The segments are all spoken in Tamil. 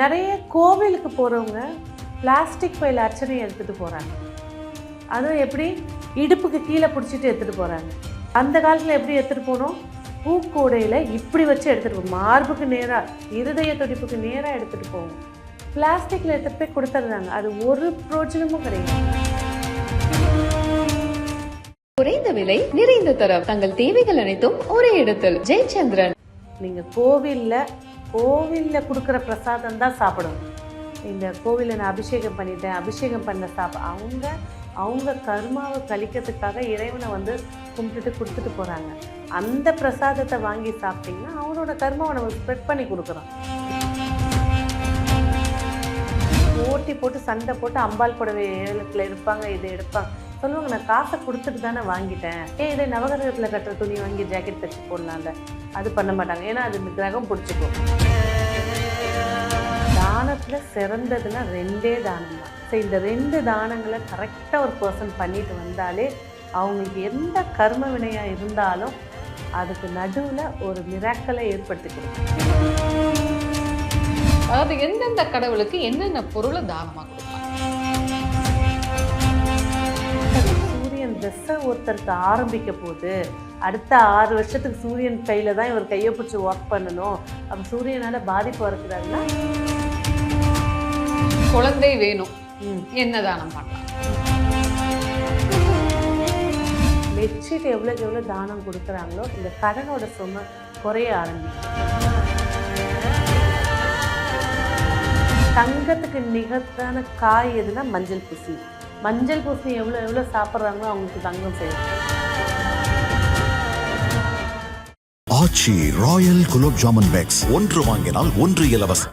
நிறைய கோவிலுக்கு போகிறவங்க பிளாஸ்டிக் பையில் அர்ச்சனை எடுத்துகிட்டு போகிறாங்க அதுவும் எப்படி? இடுப்புக்கு கீழே பிடிச்சிட்டு எடுத்துகிட்டு போகிறாங்க அந்த காலத்தில் எப்படி எடுத்துகிட்டு போனோம்? பூக்கூடையில் இப்படி வச்சு எடுத்துகிட்டு மார்புக்கு நேராக இருதய துடிப்புக்கு நேராக எடுத்துகிட்டு போவோம். பிளாஸ்டிக்கில் எடுத்துகிட்டு போய் கொடுத்துட்றாங்க. அது ஒரு பிரோஜனமும் கிடையாது. குறைந்த விலை நிறைந்த தரம். தங்கள் தேவைகள் அனைத்தும் ஒரே இடத்தில். ஜெயச்சந்திரன். நீங்கள் கோவிலில் கோவிலில் கொடுக்குற பிரசாதம் தான் சாப்பிடணும் இந்த கோவிலில் நான் அபிஷேகம் பண்ணிட்டேன் அபிஷேகம் பண்ண சாப்ப அவங்க அவங்க கர்மாவை கழிக்கிறதுக்காக இறைவனை வந்து கும்பிட்டுட்டு கொடுத்துட்டு போகிறாங்க அந்த பிரசாதத்தை வாங்கி சாப்பிட்டிங்கன்னா அவனோட கர்மாவை நம்ம ஸ்ப்ரெட் பண்ணி கொடுக்குறோம். போட்டி போட்டு சண்டை போட்டு அம்பாள் புடவை ஏலத்தில் எடுப்பாங்க இதை எடுப்பாங்க. சொல்லுவாங்க நான் காசை கொடுத்துட்டு தானே வாங்கிட்டேன். ஏன் இதை நவகிரகத்தில் கட்டுற துணி வாங்கி ஜாக்கெட் தைச்சு போடலாம்ல. அது பண்ண மாட்டாங்க. ஏன்னா அது கிரகம் பிடிச்சிக்கும். தானத்தில் சிறந்ததுன்னா ரெண்டே தானம் தான் ஸோ இந்த ரெண்டு தானங்களை கரெக்டாக ஒரு பர்சன் பண்ணிட்டு வந்தாலே அவங்களுக்கு எந்த கர்ம வினையாக இருந்தாலும் அதுக்கு நடுவில் ஒரு மிராக்களை ஏற்படுத்தி கொடுக்கும் அதாவது எந்தெந்த கடவுளுக்கு என்னென்ன பொருளை தானமாக கொடுக்கும்? திசை ஒருத்தருக்கு ஆரம்பிக்க போகுது. அடுத்த ஆறு வருஷத்துக்கு சூரியன் கையில் தான் இவர் கையை பிடிச்சி ஒர்க் பண்ணணும். அப்போ சூரியனால் பாதிப்பு வரக்கூடாதுன்னா குழந்தை வேணும். என்ன தானம் பண்ணலாம்? பெட்ஷீட் எவ்வளோக்கு எவ்வளோ தானம் கொடுக்குறாங்களோ இந்த கடனோட சுமை குறைய ஆரம்பிக்கும். தங்கத்துக்கு நிகர்த்தான காய் எதுனா மஞ்சள் பூசி மஞ்சள் பூசி எவ்வளோ எவ்வளோ சாப்பிட்றாங்களோ அவங்களுக்கு தங்கம் செய்யும் ஆச்சி ராயல் குலோப் ஜாமுன் பேக்ஸ். ஒன்று வாங்கினால் ஒன்று இலவசம்.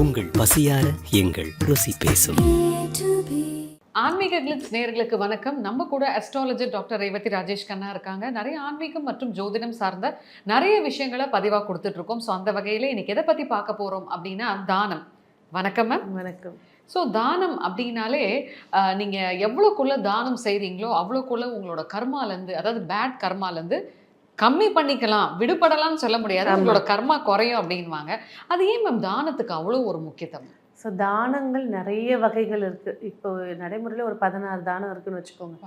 உங்கள் பசியார எங்கள் ருசி பேசும். ஆன்மீக கிளிட்ஸ் நேர்களுக்கு வணக்கம். நம்ம கூட அஸ்ட்ராலஜர் டாக்டர் ரேவதி ராஜேஷ் கண்ணா இருக்காங்க. நிறைய ஆன்மீகம் மற்றும் ஜோதிடம் சார்ந்த நிறைய விஷயங்களை பதிவாக கொடுத்துட்டு இருக்கோம். ஸோ அந்த வகையில் இன்னைக்கு எதை பற்றி பார்க்க போகிறோம் அப்படின்னா தானம். வணக்கம் மேம் வணக்கம். ஸோ தானம் அப்படின்னாலே ஆஹ், நீங்க எவ்வளோக்குள்ள தானம் செய்றீங்களோ அவ்வளோக்குள்ள உங்களோட கர்மாலேருந்து அதாவது பேட் கர்மாலேருந்து கம்மி பண்ணிக்கலாம் விடுபடலாம்னு சொல்ல முடியாது. உங்களோட கர்மா குறையும் அப்படின்வாங்க அது ஏன் மேம் தானத்துக்கு அவ்வளோ ஒரு முக்கியத்துவம்? ஸோ தானங்கள் நிறைய வகைகள் இருக்குது இப்போ நடைமுறையில் ஒரு பதினாறு தானம் இருக்குன்னு வச்சுக்கோங்க.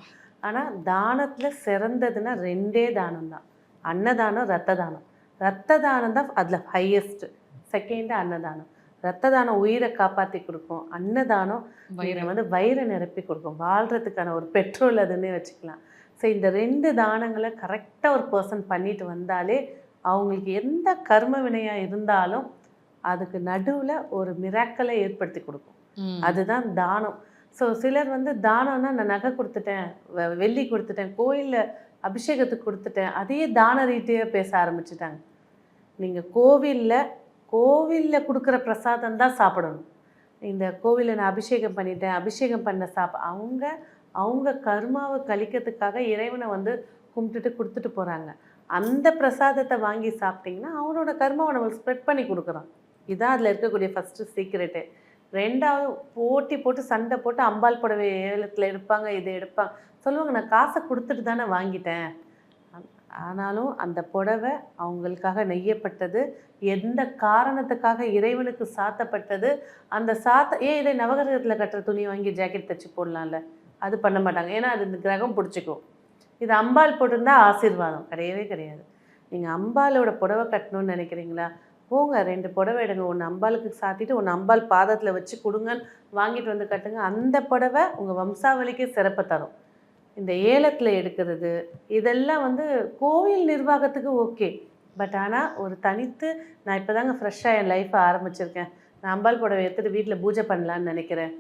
ஆனால் தானத்தில் சிறந்ததுன்னா ரெண்டே தானம் தான். அன்னதானம் ரத்த தானம். ரத்த தானம் தான் அதில் ஹையஸ்ட்டு செகண்டு அன்னதானம். ரத்த தானம் உயிரை காப்பாற்றி கொடுக்கும் அன்னதானம் வைரம். வந்து வயிறை நிரப்பி கொடுக்கும் வாழ்கிறதுக்கான ஒரு பெட்ரோல் அதுன்னே வச்சுக்கலாம் ஸோ இந்த ரெண்டு தானங்களை கரெக்டாக ஒரு பர்சன் பண்ணிட்டு வந்தாலே அவங்களுக்கு எந்த கர்ம வினையாக இருந்தாலும் அதுக்கு நடுவில் ஒரு மிராக்கலை ஏற்படுத்தி கொடுக்கும். அதுதான் தானம் ஸோ சிலர் வந்து தானம்னா நான் நகை கொடுத்துட்டேன் வெள்ளி கொடுத்துட்டேன் கோயிலில் அபிஷேகத்துக்கு கொடுத்துட்டேன் அதையே தான ரீதியாக பேச ஆரம்பிச்சிட்டாங்க நீங்கள் கோவிலில் கோவிலில் கொடுக்குற பிரசாதம் தான் சாப்பிடணும். இந்த கோவிலில் நான் அபிஷேகம் பண்ணிட்டேன் அபிஷேகம் பண்ண சாப்ப அவங்க அவங்க கர்மாவை கழிக்கிறதுக்காக இறைவனை வந்து கும்பிட்டுட்டு கொடுத்துட்டு போகிறாங்க அந்த பிரசாதத்தை வாங்கி சாப்பிட்டிங்கன்னா அவனோட கர்மாவை நம்ம ஸ்ப்ரெட் பண்ணி கொடுக்குறோம். இதுதான் அதில் இருக்கக்கூடிய ஃபஸ்ட்டு சீக்ரெட்டு ரெண்டாவது போட்டி போட்டு சண்டை போட்டு அம்பாள் புடவை ஏலத்தில் எடுப்பாங்க இதை எடுப்பாங்க. சொல்லுவாங்க நான் காசை கொடுத்துட்டு தானே வாங்கிட்டேன். ஆனாலும் அந்த புடவை அவங்களுக்காக நெய்யப்பட்டது எந்த காரணத்துக்காக இறைவனுக்கு சாத்தப்பட்டது அந்த சாத்த ஏன் இதை நவகிரகத்தில் கட்டுற துணி வாங்கி ஜாக்கெட் தைச்சி போடலாம்ல? அது பண்ண மாட்டாங்க. ஏன்னா அது இந்த கிரகம் பிடிச்சிக்கும் இது அம்பாள் போட்டிருந்தா ஆசீர்வாதம். கிடையவே கிடையாது. நீங்கள் அம்பாலோட புடவை கட்டணும்னு நினைக்கிறீங்களா? போங்க ரெண்டு புடவை எடுங்க. ஒன்று அம்பாளுக்கு சாத்திட்டு ஒன்று அம்பாள் பாதத்தில் வச்சு கொடுங்கன்னு வாங்கிட்டு வந்து கட்டுங்க. அந்த புடவை உங்கள் வம்சாவளிக்கே சிறப்பை தரும். இந்த ஏலத்தில் எடுக்கிறது இதெல்லாம் வந்து கோயில் நிர்வாகத்துக்கு ஓகே. பட் ஆனால் ஒரு தனித்து நான் இப்போ தாங்க ஃப்ரெஷ்ஷாக என் லைஃப்பை ஆரம்பிச்சிருக்கேன். நான் அம்பாள் புடவை எடுத்துகிட்டு வீட்டில் பூஜை பண்ணலான்னு நினைக்கிறேன்.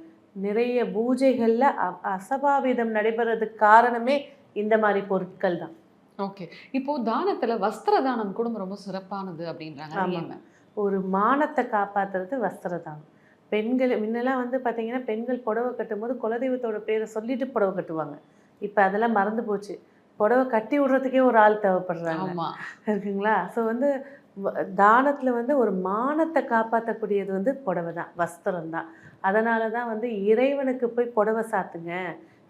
நிறைய பூஜைகளில் அசபாவிதம் நடைபெறதுக்கு காரணமே இந்த மாதிரி பொருட்கள் தான். ஓகே. இப்போ தானத்துல வஸ்திர தானம் கூட ரொம்ப சிறப்பானது அப்படின்றாங்க. அது ஆமா. ஏன் ma'am? ஒரு மானத்தை காப்பாத்துறது வஸ்திரதானம். பெண்கள் முன்னெல்லாம் வந்து பார்த்தீங்கன்னா பெண்கள் புடவை கட்டும்போது குலதெய்வத்தோட பேரை சொல்லிட்டு புடவை கட்டுவாங்க. இப்போ அதெல்லாம் மறந்து போச்சு. புடவை கட்டி விடுறதுக்கே ஒரு ஆள் தேவைப்படுறாங்க. இருக்குங்களா? ஸோ வந்து தானத்தில் வந்து ஒரு மானத்தை காப்பாற்றக்கூடியது வந்து புடவை தான் வஸ்திரம் தான். அதனால தான் வந்து இறைவனுக்கு போய் புடவை சாத்துங்க.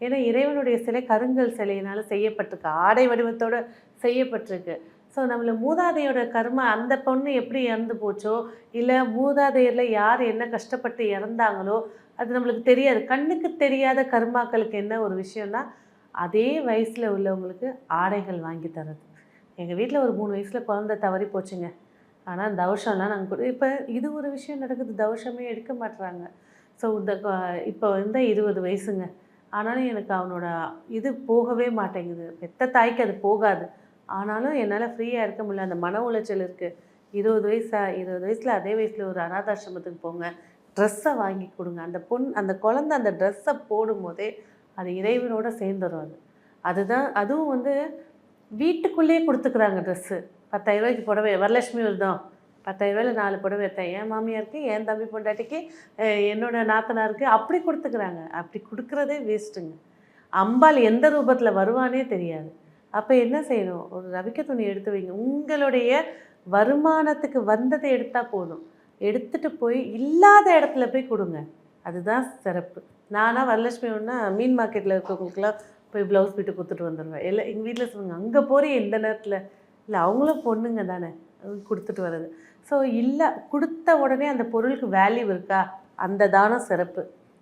ஏன்னா இறைவனுடைய சிலை கருங்கல் சிலையினால செய்யப்பட்டிருக்கு. ஆடை வடிவத்தோட செய்யப்பட்டிருக்கு. ஸோ நம்மள மூதாதையோட கர்மா அந்த பொண்ணு எப்படி இறந்து போச்சோ இல்லை மூதாதையரில் யார் என்ன கஷ்டப்பட்டு இறந்தாங்களோ அது நம்மளுக்கு தெரியாது. கண்ணுக்கு தெரியாத கர்மாக்களுக்கு என்ன ஒரு விஷயம்னா அதே வயசில் உள்ளவங்களுக்கு ஆடைகள் வாங்கி தரது எங்கள் வீட்டில் ஒரு மூணு வயசில் குழந்தை தவறி போச்சுங்க. ஆனால் தவஷம்லாம் நாங்கள் கொடு இப்போ இது ஒரு விஷயம் நடக்குது. தவஷமே எடுக்க மாட்டுறாங்க ஸோ இந்த இப்போ வந்து இருபது வயசுங்க. ஆனாலும் எனக்கு அவனோட இது போகவே மாட்டேங்குது. பெத்த தாய்க்கு அது போகாது. ஆனாலும் என்னால் ஃப்ரீயாக இருக்க முடியல. அந்த மன உளைச்சல் இருக்குது இருபது வயசா இருபது வயசில் அதே வயசில் ஒரு அனாதாசிரமத்துக்கு போங்க. ட்ரெஸ்ஸை வாங்கி கொடுங்க. அந்த பொண் அந்த குழந்த அந்த ட்ரெஸ்ஸை போடும்போதே அது இறைவனோட சேர்ந்துடும் அது. அதுதான் அதுவும் வந்து வீட்டுக்குள்ளேயே கொடுத்துக்குறாங்க ட்ரெஸ்ஸு பத்தாயிரரூபாய்க்கு புடவை வரலட்சுமி விரதம் பத்தாயிரரூபாயில் நாலு புடவை எடுத்தேன். என் மாமியாருக்கு என் தம்பி பொண்டாட்டிக்கு என்னோடய என்னோட நாத்தனாருக்கு அப்படி கொடுத்துக்குறாங்க. அப்படி கொடுக்குறதே வேஸ்ட்டுங்க அம்பாள் எந்த ரூபத்தில் வருவானே தெரியாது. அப்போ என்ன செய்யணும்? ஒரு ரவிக்க துணி எடுத்து வைங்க. உங்களுடைய வருமானத்துக்கு வந்ததை எடுத்தால் போதும். எடுத்துகிட்டு போய் இல்லாத இடத்துல போய் கொடுங்க. அதுதான் சிறப்பு. நானாக வரலட்சுமி ஒன்றா மீன் மார்க்கெட்டில் இருக்கவங்களுக்குலாம் போய் ப்ளவுஸ் போட்டு கொடுத்துட்டு வந்துடுவேன் இல்லை எங்கள் வீட்டில் சொல்லுவாங்க அங்கே போகிற எந்த நேரத்தில்? இல்லை அவங்களும் பொண்ணுங்க தானே கொடுத்துட்டு வர்றது. ஸோ இல்லை கொடுத்த உடனே அந்த பொருளுக்கு வேல்யூ இருக்கா? அந்த தானம் சிறப்பு.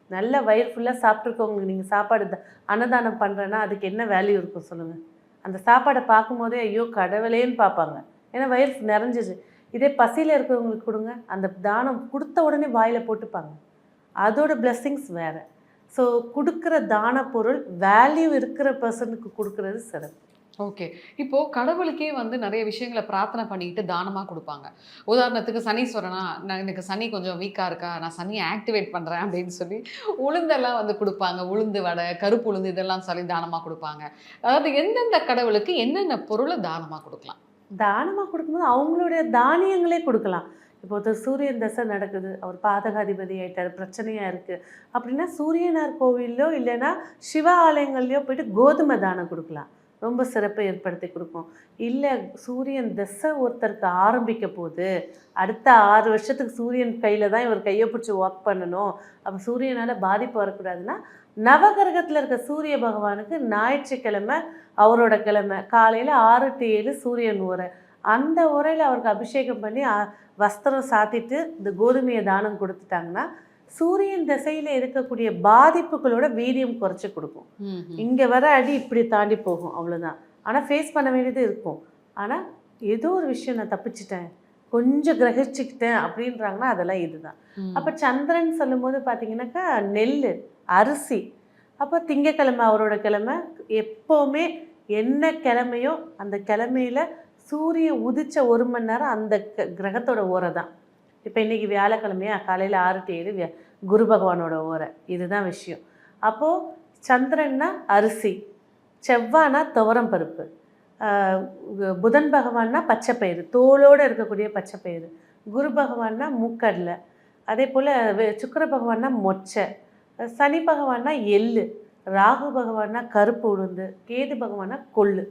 நல்ல வயிறு ஃபுல்லாக சாப்பிட்ருக்கவங்களுக்கு நீங்கள் சாப்பாடு த- அன்னதானம் பண்ணுறேன்னா அதுக்கு என்ன வேல்யூ இருக்கும் சொல்லுங்கள் அந்த சாப்பாடை பார்க்கும்போதே ஐயோ கடவுளேன்னு பார்ப்பாங்க. ஏன்னா வயிறு நிறைஞ்சிச்சு இதே பசியில் இருக்கிறவங்களுக்கு கொடுங்க அந்த தானம் கொடுத்த உடனே வாயில் போட்டுப்பாங்க. அதோட blessings வேறு. ஸோ கொடுக்குற தான பொருள் வேல்யூ இருக்கிற பர்சனுக்கு கொடுக்கறது சிறப்பு. ஓகே இப்போ கடவுளுக்கே வந்து நிறைய விஷயங்களை பிரார்த்தனை பண்ணிக்கிட்டு தானமா கொடுப்பாங்க. உதாரணத்துக்கு சனீஸ்வரனா நான் எனக்கு சனி கொஞ்சம் வீக்கா இருக்கா நான் சனியை ஆக்டிவேட் பண்றேன் அப்படின்னு சொல்லி உளுந்தெல்லாம் வந்து கொடுப்பாங்க. உளுந்து வடை கருப்பு உளுந்து இதெல்லாம் சொல்லி தானமா கொடுப்பாங்க. அதாவது எந்தெந்த கடவுளுக்கு என்னென்ன பொருளை தானமா கொடுக்கலாம்? தானமாக கொடுக்கும்போது அவங்களுடைய தானியங்களே கொடுக்கலாம். இப்போ ஒருத்தர் சூரியன் தசை நடக்குது அவர் பாதகாதிபதி ஆயிட்டார் பிரச்சனையாக இருக்குது அப்படின்னா சூரியனார் கோவில்லோ இல்லைன்னா சிவ ஆலயங்கள்லையோ போயிட்டு கோதுமை தானம் கொடுக்கலாம். ரொம்ப சிறப்பை ஏற்படுத்தி கொடுக்கும். இல்லை சூரியன் தசை ஒருத்தருக்கு ஆரம்பிக்க போகுது அடுத்த ஆறு வருஷத்துக்கு சூரியன் கையில் தான் இவர் கையை பிடிச்சி ஒர்க் பண்ணணும். அப்போ சூரியனால் பாதிப்பு வரக்கூடாதுன்னா நவகிரகத்தில் இருக்க சூரிய பகவானுக்கு ஞாயிற்றுக்கிழமை அவரோட கிழமை காலையில் ஆறு டு ஏழு சூரியன் ஊரை அந்த உரையில் அவருக்கு அபிஷேகம் பண்ணி வஸ்திரம் சாத்திட்டு இந்த கோதுமையை தானம் கொடுத்துட்டாங்கன்னா சூரியன் திசையில் இருக்கக்கூடிய பாதிப்புகளோட வீரியம் குறைச்சி கொடுக்கும். இங்கே வர அடி இப்படி தாண்டி போகும் அவ்வளோதான் ஆனால் ஃபேஸ் பண்ண வேண்டியது இருக்கும். ஆனால் ஏதோ ஒரு விஷயம் நான் தப்பிச்சிட்டேன் கொஞ்சம் கிரகிச்சுக்கிட்டேன் அப்படின்றாங்கன்னா அதெல்லாம் இதுதான். அப்போ சந்திரன் சொல்லும்போது பார்த்தீங்கன்னாக்கா நெல் அரிசி. அப்போ திங்கக்கிழமை அவரோட கிழமை எப்போவுமே என்ன கிழமையோ அந்த கிழமையில சூரிய உதிச்ச ஒரு மணி நேரம் அந்த க- கிரகத்தோட ஓரை தான். இப்போ இன்னைக்கு வியாழக்கிழமையா காலையில் ஆறு டு ஏழு குரு பகவானோட ஓரை. இதுதான் விஷயம். அப்போது சந்திரன்னா அரிசி செவ்வானா துவரம் பருப்பு புதன் பகவான்னா பச்சைப்பயிறு தோலோடு இருக்கக்கூடிய பச்சைப்பயிறு குரு பகவான்னா மூக்கடலை அதே போல் சுக்கிர பகவான்னா மொச்சை சனி பகவான்னா எள்ளு ராகு பகவான்னா கருப்பு உளுந்து கேது பகவான்னா கொள்ளு.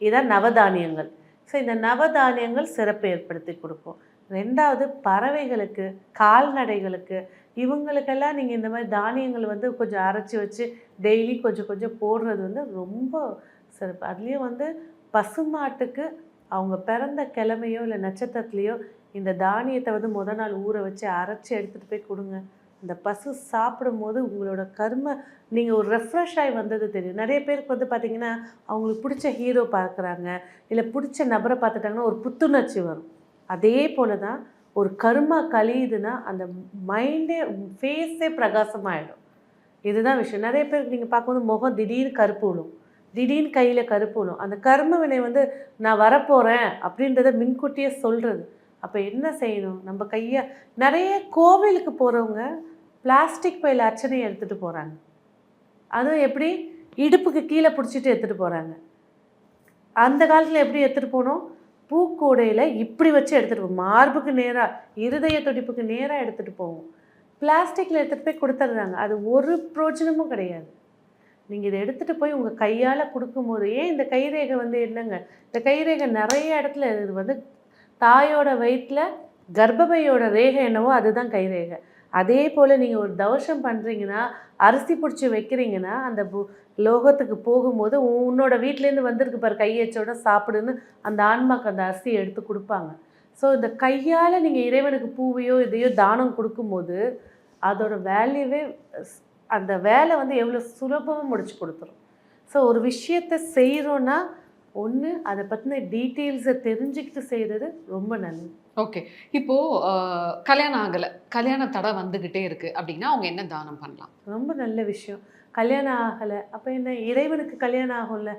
இதான் நவதானியங்கள். ஸோ இந்த நவதானியங்கள் சிறப்பு ஏற்படுத்தி கொடுக்கும். ரெண்டாவது பறவைகளுக்கு கால்நடைகளுக்கு இவங்களுக்கெல்லாம் நீங்கள் இந்த மாதிரி தானியங்கள் வந்து கொஞ்சம் அரைச்சி வச்சு டெய்லி கொஞ்சம் கொஞ்சம் போடுறது வந்து ரொம்ப சிறப்பு. அதுலேயும் வந்து பசுமாட்டுக்கு அவங்க பிறந்த கிழமையோ இல்லை நட்சத்திரத்துலேயோ இந்த தானியத்தை வந்து முத நாள் ஊற வச்சு அரைச்சி எடுத்துகிட்டு போய் கொடுங்க. அந்த பசு சாப்பிடும்போது உங்களோட கர்ம நீங்கள் ஒரு ரெஃப்ரெஷ் ஆகி வந்தது தெரியும். நிறைய பேருக்கு வந்து பார்த்தீங்கன்னா அவங்களுக்கு பிடிச்ச ஹீரோ பார்க்குறாங்க இல்லை பிடிச்ச நபரை பார்த்துட்டாங்கன்னா ஒரு புத்துணர்ச்சி வரும். அதே போல தான் ஒரு கர்மா கழியுதுன்னா அந்த மைண்டே ஃபேஸே பிரகாசமாகிடும் இதுதான் விஷயம். நிறைய பேருக்கு நீங்கள் பார்க்கும்போது முகம் திடீர்னு கருப்பு விழும். திடீர்னு கையில் கருப்பு விழும். அந்த கர்ம வினை வந்து நான் வரப்போகிறேன் அப்படின்றத மின்கூட்டியே சொல்கிறது அப்போ என்ன செய்யணும்? நம்ம கையை நிறைய கோவிலுக்கு போகிறவங்க பிளாஸ்டிக் பையில் அர்ச்சனையை எடுத்துகிட்டு போகிறாங்க அதுவும் எப்படி? இடுப்புக்கு கீழே பிடிச்சிட்டு எடுத்துகிட்டு போகிறாங்க அந்த காலத்தில் எப்படி எடுத்துகிட்டு போனோம்? பூக்கூடையில் இப்படி வச்சு எடுத்துகிட்டு போவோம் மார்புக்கு நேராக இருதய துடிப்புக்கு நேராக எடுத்துகிட்டு போவோம். பிளாஸ்டிக்கில் எடுத்துகிட்டு போய் கொடுத்துட்றாங்க. அது ஒரு பிரோஜனமும் கிடையாது. நீங்கள் இதை எடுத்துகிட்டு போய் உங்கள் கையால் கொடுக்கும்போது ஏன் இந்த கைரேகை வந்து என்னங்க? இந்த கைரேகை நிறைய இடத்துல இது வந்து தாயோட வயிற்றில் கர்ப்பப்பையோட ரேகை என்னவோ அதுதான் கைரேகை. அதே போல் நீங்கள் ஒரு தவசம் பண்ணுறீங்கன்னா அரிசி பிடிச்சி வைக்கிறீங்கன்னா அந்த பு- லோகத்துக்கு போகும்போது உன்னோட வீட்டிலேருந்து வந்திருக்கு பாரு கையச்சோட சாப்பிடுன்னு அந்த ஆன்மாக்கு அந்த அரிசியை எடுத்து கொடுப்பாங்க. ஸோ இந்த கையால் நீங்கள் இறைவனுக்கு பூவையோ இதையோ தானம் கொடுக்கும்போது அதோட வேல்யூவே அந்த வேலை வந்து எவ்வளோ சுலபமாக முடிச்சு கொடுத்துரும். ஸோ ஒரு விஷயத்தை செய்கிறோன்னா ஒன்று அதை பற்றின டீட்டெயில்ஸை தெரிஞ்சுக்கிட்டு செய்கிறது ரொம்ப நல்லது. ஓகே. இப்போ கல்யாணம் ஆகல. கல்யாண தடை வந்துகிட்டே இருக்கு. அப்படின்னா அவங்க என்ன தானம் பண்ணலாம்? ரொம்ப நல்ல விஷயம். கல்யாணம் ஆகலை. அப்போ என்ன? இறைவனுக்கு கல்யாணம் ஆகும்ல?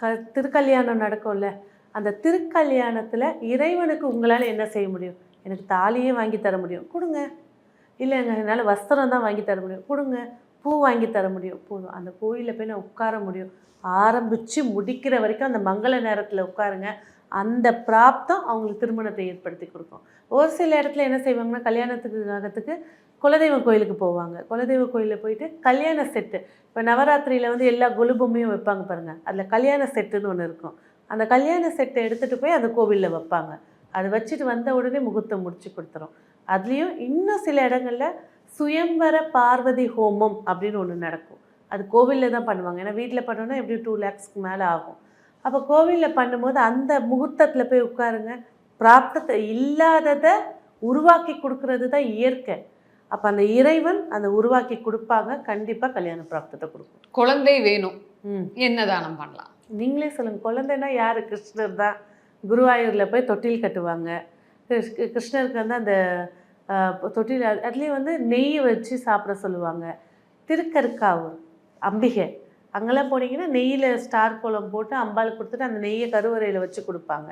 க திருக்கல்யாணம் நடக்கும்ல? அந்த திருக்கல்யாணத்தில் இறைவனுக்கு உங்களால் என்ன செய்ய முடியும்? எனக்கு தாலியே வாங்கி தர முடியும். கொடுங்க. இல்லைங்க என்னால் வஸ்திரம் தான் வாங்கி தர முடியும். கொடுங்க. பூ வாங்கி தர முடியும். போதும் அந்த கோயிலில் போய் நான் உட்கார முடியும். ஆரம்பித்து முடிக்கிற வரைக்கும் அந்த மங்கள நேரத்தில் உட்காருங்க. அந்த பிராப்தம் அவங்களுக்கு திருமணத்தை ஏற்படுத்தி கொடுக்கும். ஒரு சில இடத்துல என்ன செய்வாங்கன்னா கல்யாணத்துக்காகத்துக்கு குலதெய்வ கோயிலுக்கு போவாங்க. குலதெய்வ கோயிலில் போயிட்டு கல்யாண செட்டு. இப்போ நவராத்திரியில் வந்து எல்லா கொலுபொம்மையும் வைப்பாங்க பாருங்கள் அதில் கல்யாண செட்டுன்னு ஒன்று இருக்கும். அந்த கல்யாண செட்டை எடுத்துகிட்டு போய் அந்த கோவிலில் வைப்பாங்க. அது வச்சுட்டு வந்த உடனே முகூர்த்தம் முடிச்சு கொடுத்துரும். அதுலேயும் இன்னும் சில இடங்களில் சுயம்பர பார்வதி ஹோமம் அப்படின்னு ஒன்று நடக்கும். அது கோவிலில் தான் பண்ணுவாங்க. ஏன்னா வீட்டில் பண்ணோன்னா எப்படியும் டூ லேக்ஸ்க்கு மேலே ஆகும். அப்போ கோவிலில் பண்ணும்போது அந்த முகூர்த்தத்தில் போய் உட்காருங்க. பிராப்தத்தை இல்லாததை உருவாக்கி கொடுக்கறது தான் இயற்கை. அப்போ அந்த இறைவன் அந்த உருவாக்கி கொடுப்பாங்க. கண்டிப்பாக கல்யாண பிராப்தத்தை கொடுக்கும். குழந்தை வேணும். ம். என்ன தானம் பண்ணலாம்? நீங்களே சொல்லுங்கள் குழந்தைன்னா யார்? கிருஷ்ணர் தான். குருவாயூரில் போய் தொட்டில் கட்டுவாங்க. கிருஷ்- கிருஷ்ணருக்கு வந்து அந்த தொட்டில் அது- அதுலேயும் வந்து நெய் வச்சு சாப்பிட சொல்லுவாங்க. திருக்கருக்காவூர் அம்பிகை. அங்கெல்லாம் போனீங்கன்னா நெய்யில் ஸ்டார் கோலம் போட்டு அம்பாளுக்கு கொடுத்துட்டு அந்த நெய்யை கருவறையில் வச்சு கொடுப்பாங்க.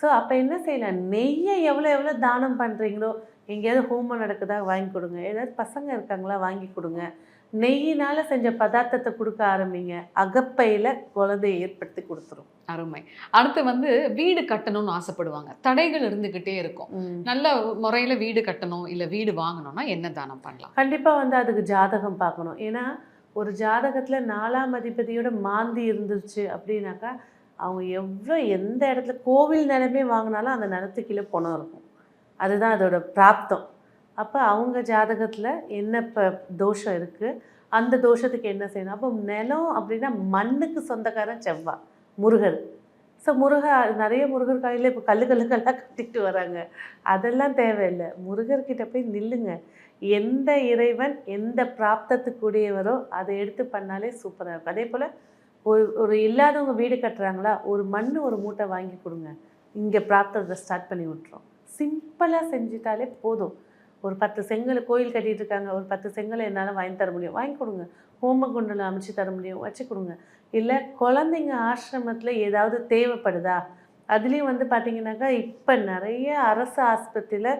ஸோ அப்போ என்ன செய்யலாம் நெய்யை எவ்வளோ எவ்வளோ தானம் பண்ணுறீங்களோ எங்கேயாவது ஹோமம் நடக்குதா வாங்கி கொடுங்க. ஏதாவது பசங்க இருக்காங்களா வாங்கி கொடுங்க. நெய்யினால் செஞ்ச பதார்த்தத்தை கொடுக்க ஆரம்பிங்க. அகப்பையில் குழந்தையை ஏற்படுத்தி கொடுத்துரும். அருமை. அடுத்து வந்து வீடு கட்டணும்னு ஆசைப்படுவாங்க. தடைகள் இருந்துகிட்டே இருக்கும். நல்ல முறையில வீடு கட்டணும் இல்ல வீடு வாங்கணும்னா என்ன தானம் பண்ணலாம்? கண்டிப்பாக வந்து அதுக்கு ஜாதகம் பார்க்கணும். ஏன்னா ஒரு ஜாதகத்தில் நாலாம் அதிபதியோட மாந்தி இருந்துச்சு அப்படின்னாக்கா அவங்க எவ்வளோ எந்த இடத்துல கோவில் நிலமே வாங்கினாலும் அந்த நிலத்து கீழே பணம் இருக்கும். அதுதான் அதோட பிராப்தம். அப்போ அவங்க ஜாதகத்தில் என்ன இப்போ தோஷம் இருக்குது அந்த தோஷத்துக்கு என்ன செய்யணும்? அப்போ நிலம் அப்படின்னா மண்ணுக்கு சொந்தக்காரன் செவ்வாய் முருகர். ஸோ முருகர் நிறைய முருகர் கோயிலில் இப்போ கல்லு கல்லுக்கெல்லாம் கட்டிட்டு வராங்க. அதெல்லாம் தேவையில்லை. முருகர்கிட்ட போய் நில்லுங்க. எந்த இறைவன் எந்த பிராப்தத்துக்குரியவரோ அதை எடுத்து பண்ணாலே சூப்பராக இருக்கும். அதே போல் ஒரு ஒரு இல்லாதவங்க வீடு கட்டுறாங்களா ஒரு மண் ஒரு மூட்டை வாங்கி கொடுங்க. இங்கே பிராப்தத்தை ஸ்டார்ட் பண்ணி விட்டுரும். சிம்பிளாக செஞ்சிட்டாலே போதும். ஒரு பத்து செங்கல் கோயில் கட்டிகிட்டு இருக்காங்க ஒரு பத்து செங்கலை என்னால் வாங்கி தர முடியும். வாங்கி கொடுங்க. ஹோமகுண்டில் அமைச்சு தர முடியும். வச்சு கொடுங்க. இல்லை குழந்தைங்க ஆசிரமத்தில் ஏதாவது தேவைப்படுதா? அதுலேயும் வந்து பார்த்திங்கனாக்கா இப்போ நிறைய அரசு ஆஸ்பத்திரியில்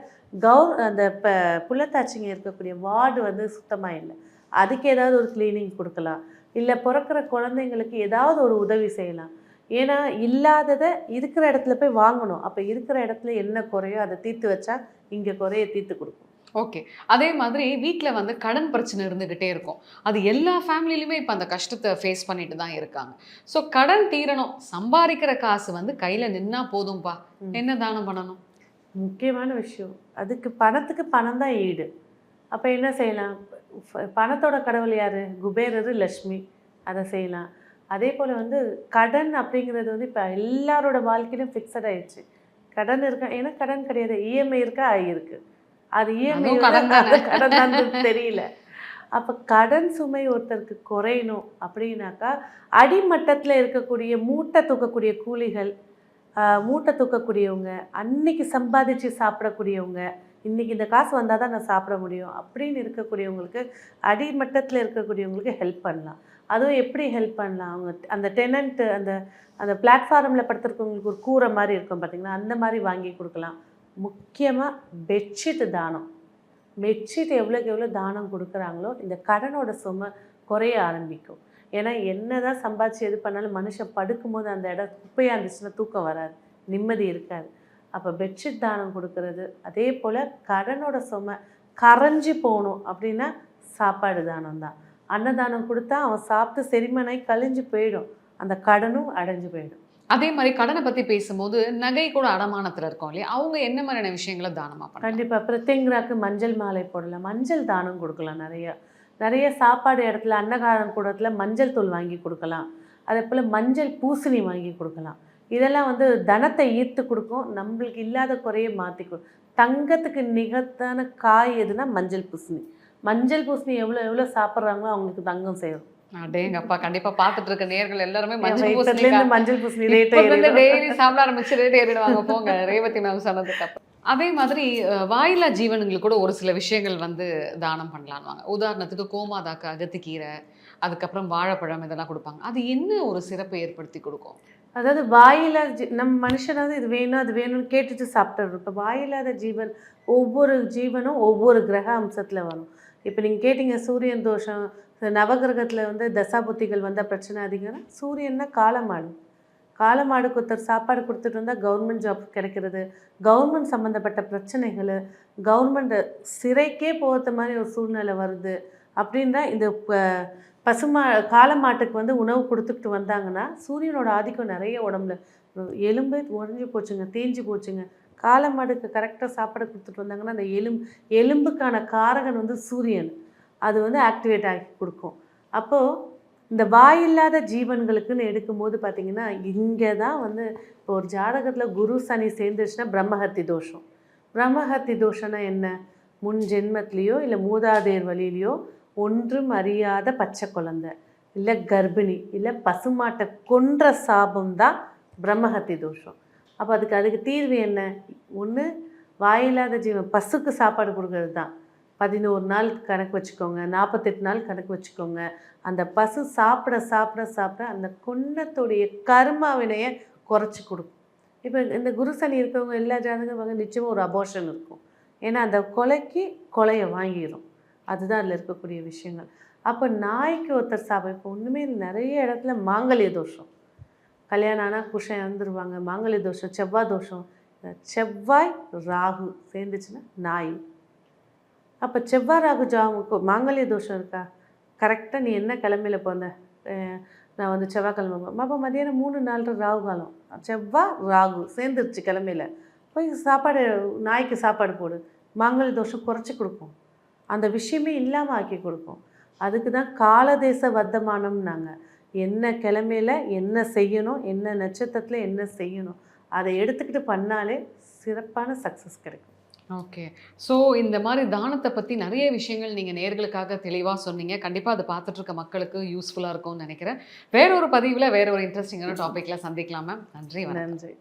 கவர் அந்த இப்போ புள்ளத்தாச்சிங்க இருக்கக்கூடிய வார்டு வந்து சுத்தமாக இல்லை அதுக்கு ஏதாவது ஒரு க்ளீனிங் கொடுக்கலாம். இல்லை பிறக்கிற குழந்தைங்களுக்கு ஏதாவது ஒரு உதவி செய்யலாம். ஏன்னா இல்லாததை இருக்கிற இடத்துல போய் வாங்கணும். அப்போ இருக்கிற இடத்துல என்ன குறையோ அதை தீர்த்து வச்சா இங்கே குறைய தீர்த்து கொடுக்கும். ஓகே அதே மாதிரி வீட்டில் வந்து கடன் பிரச்சனை இருந்துகிட்டே இருக்கும். அது எல்லா ஃபேமிலிலையுமே இப்போ அந்த கஷ்டத்தை ஃபேஸ் பண்ணிட்டு தான் இருக்காங்க. ஸோ கடன் தீரணும். சம்பாதிக்கிற காசு வந்து கையில் நின்னா போதும்பா. என்ன தானம் பண்ணணும்? முக்கியமான விஷயம். அதுக்கு பணத்துக்கு பணம் தான் ஈடு. அப்போ என்ன செய்யலாம்? பணத்தோட கடவுள் யார்? குபேரர் லக்ஷ்மி அதை செய்யலாம். அதே போல் வந்து கடன் அப்படிங்கிறது வந்து இப்போ எல்லாரோட வாழ்க்கையிலும் ஃபிக்ஸட் ஆயிடுச்சு. கடன் இருக்கா? ஏன்னா கடன் கிடையாது. இஎம்ஐ இருக்கா? ஆ, இருக்கு. அது. கடன் தான். தெரியல. அப்போ கடன் சுமை ஒருத்தருக்கு குறையணும் அப்படின்னாக்கா அடிமட்டத்தில் இருக்கக்கூடிய மூட்டை தூக்கக்கூடிய கூலிகள் மூட்டை தூக்கக்கூடியவங்க அன்னைக்கு சம்பாதிச்சு சாப்பிடக்கூடியவங்க இன்னைக்கு இந்த காசு வந்தால் தான் நான் சாப்பிட முடியும் அப்படின்னு இருக்கக்கூடியவங்களுக்கு அடிமட்டத்தில் இருக்கக்கூடியவங்களுக்கு ஹெல்ப் பண்ணலாம். அதுவும் எப்படி ஹெல்ப் பண்ணலாம்? அவங்க அந்த டெனண்ட் அந்த அந்த பிளாட்ஃபார்மில் படுத்துருக்கவங்களுக்கு ஒரு கூரை மாதிரி இருக்கும் பார்த்தீங்கன்னா அந்த மாதிரி வாங்கி கொடுக்கலாம். முக்கியமாக பெட்ஷீட் தானம். பெட்ஷீட் எவ்வளோக்கு எவ்வளோ தானம் கொடுக்குறாங்களோ இந்த கடனோட சுமை குறைய ஆரம்பிக்கும். ஏன்னா என்ன தான் சம்பாதிச்சு எது பண்ணாலும் மனுஷன் படுக்கும்போது அந்த இடம் குப்பையாக இருந்துச்சுன்னா தூக்கம் வராது நிம்மதி இருக்காது. அப்போ பெட்ஷீட் தானம் கொடுக்கறது அதே போல் கடனோட சுமை கரைஞ்சி போகணும் அப்படின்னா சாப்பாடு தானம் தான். அன்னதானம் கொடுத்தா அவன் சாப்பிட்டு செரிமனாய் கழிஞ்சு போயிடும். அந்த கடனும் அடைஞ்சு போயிடும். அதே மாதிரி கடனை பத்தி பேசும்போது நகை கூட அடமானத்துல இருக்கும் இல்லையா? அவங்க என்ன மாதிரியான விஷயங்களை தானமா பண்ணலாம்? கண்டிப்பாக பிரத்யங்கராக்கு மஞ்சள் மாலை போடலாம். மஞ்சள் தானம் கொடுக்கலாம் நிறைய. நிறைய சாப்பாடு இடத்துல அன்னகாரம் கூடத்தில் மஞ்சள் தூள் வாங்கி கொடுக்கலாம். அதே போல் மஞ்சள் பூசணி வாங்கி கொடுக்கலாம். இதெல்லாம் வந்து தனத்தை ஈர்த்து கொடுக்கும். நம்மளுக்கு இல்லாத குறைய மாற்றி தங்கத்துக்கு நிகத்தான காய் எதுனா மஞ்சள் பூசணி. மஞ்சள் பூசணி எவ்வளோ எவ்வளோ சாப்பிட்றாங்களோ அவங்களுக்கு தங்கம் சேரும். அடேங்கப்பா கண்டிப்பா பாத்துட்டு இருக்க நேர்கள் எல்லாருமே மஞ்சள் பூசணிக்காய் மஞ்சள் பூசணி டெய்லி சாப்பிட ஆரம்பிச்சு ரேட் ஏறிடுவாங்க போங்க ரேவதி மேம் சொன்னதுக்கு அப்புறம். அதே மாதிரி அஹ், வாயில்லா ஜீவனுங்களுக்கு கூட ஒரு சில விஷயங்கள் வந்து தானம் பண்ணலான்வாங்க உதாரணத்துக்கு கோமாதாக்கு அகத்திக்கீரை அதுக்கப்புறம் வாழைப்பழம் இதெல்லாம் கொடுப்பாங்க. அது என்ன ஒரு சிறப்பை ஏற்படுத்தி கொடுக்கும்? அதாவது வாயில்லாத ஜீ நம்ம மனுஷனாவது இது வேணும் அது வேணும்னு கேட்டுட்டு சாப்பிட்டுறோம். இப்போ வாயில்லாத ஜீவன் ஒவ்வொரு ஜீவனும் ஒவ்வொரு கிரக அம்சத்தில் வரும். இப்போ நீங்கள் கேட்டிங்க சூரியன் தோஷம் நவகிரகத்தில் வந்து தசாபுத்திகள் வந்தால் பிரச்சனை அதிகம்னா சூரியன்னா காலமாடு. காலமாடு ஒருத்தர் சாப்பாடு கொடுத்துட்டு வந்தால் கவர்மெண்ட் ஜாப் கிடைக்கிறது. கவர்மெண்ட் சம்மந்தப்பட்ட பிரச்சனைகள் கவர்மெண்ட் சிறைக்கே போகிறது மாதிரி ஒரு சூழ்நிலை வருது. அப்படின்னா இந்த ப- பசுமா காலமாட்டுக்கு வந்து உணவு கொடுத்துக்கிட்டு வந்தாங்கன்னா சூரியனோட ஆதிக்கம் நிறைய உடம்புல எலும்பு உடஞ்சி போச்சுங்க தேஞ்சு போச்சுங்க. காளமாடுக்கு கரெக்டாக சாப்பாடு கொடுத்துட்டு வந்தாங்கன்னா அந்த எலும்பு எலும்புக்கான காரகன் வந்து சூரியன். அது வந்து ஆக்டிவேட் ஆகி கொடுக்கும். அப்போது இந்த வாயில்லாத ஜீவன்களுக்குன்னு எடுக்கும்போது பார்த்திங்கன்னா இங்கே தான் வந்து இப்போ ஒரு ஜாதகத்தில் குரு சனி சேர்ந்துருச்சுன்னா பிரம்மஹத்தி தோஷம். பிரம்மஹத்தி தோஷம்னா என்ன? முன் ஜென்மத்திலேயோ இல்லை மூதாதையர் வழியிலையோ ஒன்றும் அறியாத பச்சை குழந்தை இல்லை கர்ப்பிணி இல்லை பசுமாட்டை கொன்ற சாபம் தான் பிரம்மஹத்தி தோஷம். அப்போ அதுக்கு அதுக்கு தீர்வு என்ன? ஒன்று வாயில்லாத ஜீவன். பசுக்கு சாப்பாடு கொடுக்கறது தான் பதினோரு நாள் கணக்கு வச்சுக்கோங்க நாற்பத்தெட்டு நாள் கணக்கு வச்சுக்கோங்க. அந்த பசு சாப்பிட சாப்பிட சாப்பிட அந்த குன்னத்துடைய கர்மா வினையை குறைச்சி கொடுக்கும். இப்போ இந்த குரு சனி இருக்கவங்க எல்லா ஜாதகம் நிச்சயமாக ஒரு அபோஷன் இருக்கும். ஏன்னா அந்த கொலைக்கு கொலையை வாங்கிடும் அதுதான் அதில் இருக்கக்கூடிய விஷயங்கள். அப்போ நாய்க்கு ஒருத்தர் சாப்பிட இப்போ ஒன்றுமே நிறைய இடத்துல மாங்கல்ய தோஷம். கல்யாணம் ஆனால் புருஷன் இறந்துருவாங்க. மாங்கல்ய தோஷம் செவ்வாய் தோஷம். செவ்வாய் ராகு சேர்ந்துச்சுன்னா நாய். அப்போ செவ்வாய் ராகு ஜாமுக்கு மாங்கல்ய தோஷம் இருக்கா? கரெக்டாக நீ என்ன கிழமையில போந்த நான் வந்து செவ்வாய்க்கிழமை அப்போ மதியானம் மூணு நாலு ராகு காலம். செவ்வாய் ராகு சேர்ந்துருச்சு கிழமையில. போய் சாப்பாடு நாய்க்கு சாப்பாடு போடு. மாங்கல்ய தோஷம் குறைச்சி கொடுக்கும். அந்த விஷயமே இல்லாமல் ஆக்கி கொடுக்கும். அதுக்கு தான் காலதேச வர்த்தமானம்னாங்க. என்ன கிழமையில என்ன செய்யணும் என்ன நட்சத்திரத்தில் என்ன செய்யணும் அதை எடுத்துக்கிட்டு பண்ணாலே சிறப்பான சக்ஸஸ் கிடைக்கும். ஓகே ஸோ இந்த மாதிரி தானத்தை பற்றி நிறைய விஷயங்கள் நீங்கள் நேர்களுக்காக தெளிவாக சொன்னீங்க. கண்டிப்பாக அதை பார்த்துட்டு இருக்க மக்களுக்கு யூஸ்ஃபுல்லாக இருக்கும்னு நினைக்கிறேன். வேற ஒரு பதிவில் வேற ஒரு இன்ட்ரெஸ்டிங்கான டாப்பிக்கில் சந்திக்கலாம் மேம் நன்றி நன்றி.